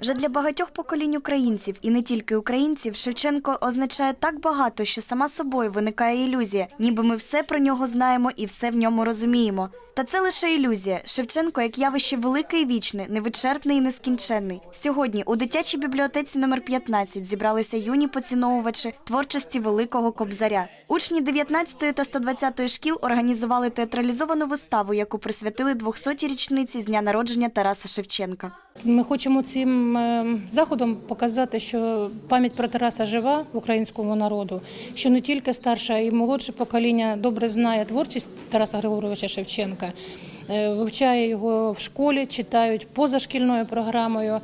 Вже для багатьох поколінь українців і не тільки українців Шевченко означає так багато, що сама собою виникає ілюзія, ніби ми все про нього знаємо і все в ньому розуміємо. Та це лише ілюзія. Шевченко як явище велике і вічне, невичерпне і нескінченний. Сьогодні у дитячій бібліотеці номер 15 зібралися юні поціновувачі творчості великого кобзаря. Учні 19 та 120 шкіл організували театралізовану виставу, яку присвятили 200-й річниці з дня народження Тараса Шевченка. Ми хочемо цим е, заходом показати, що пам'ять про Тараса жива в українському народу, що не тільки старше, й молодше покоління добре знає творчість Тараса Григоровича Шевченка, е, вивчає його в школі, читають позашкільною програмою.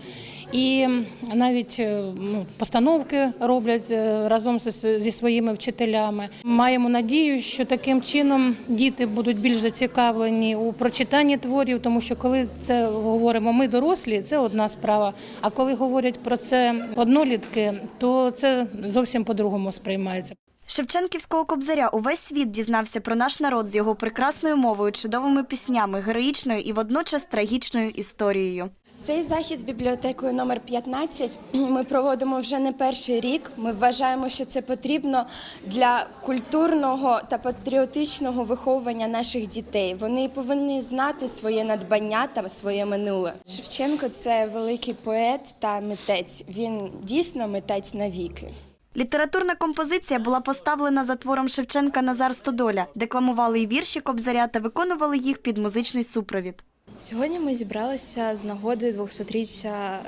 І навіть е, ну, постановки роблять е, разом зі, зі своїми вчителями. Маємо надію, що таким чином діти будуть більш зацікавлені у прочитанні творів, тому що коли це говоримо ми дорослі, це одна справа. А коли говорять про це однолітки, то це зовсім по-другому сприймається. Шевченківського кобзаря увесь світ дізнався про наш народ з його прекрасною мовою, чудовими піснями, героїчною і водночас трагічною історією. Цей захід з бібліотекою номер 15 ми проводимо вже не перший рік. Ми вважаємо, що це потрібно для культурного та патріотичного виховування наших дітей. Вони повинні знати своє надбання та своє минуле. Шевченко це великий поет та митець. Він дійсно митець навіки. Літературна композиція була поставлена за твором Шевченка Назар Стодоля, декламували й вірші кобзаря та виконували їх під музичний супровід. Сьогодні ми зібралися з нагоди 200-річчя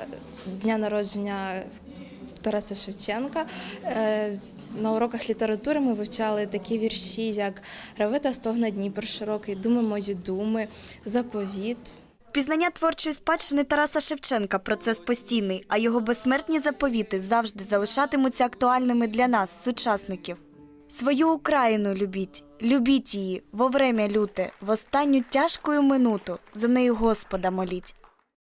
дня народження Тараса Шевченка. Е, На уроках літератури ми вивчали такі вірші, як Реве та стогне Дніпр широкий, думи мої думи, заповіт. Пізнання творчої спадщини Тараса Шевченка процес постійний, а його безсмертні заповіти завжди залишатимуться актуальними для нас, сучасників. Свою Україну любіть, любіть її во время люте, в останню тяжкою минуту, за нею Господа моліть.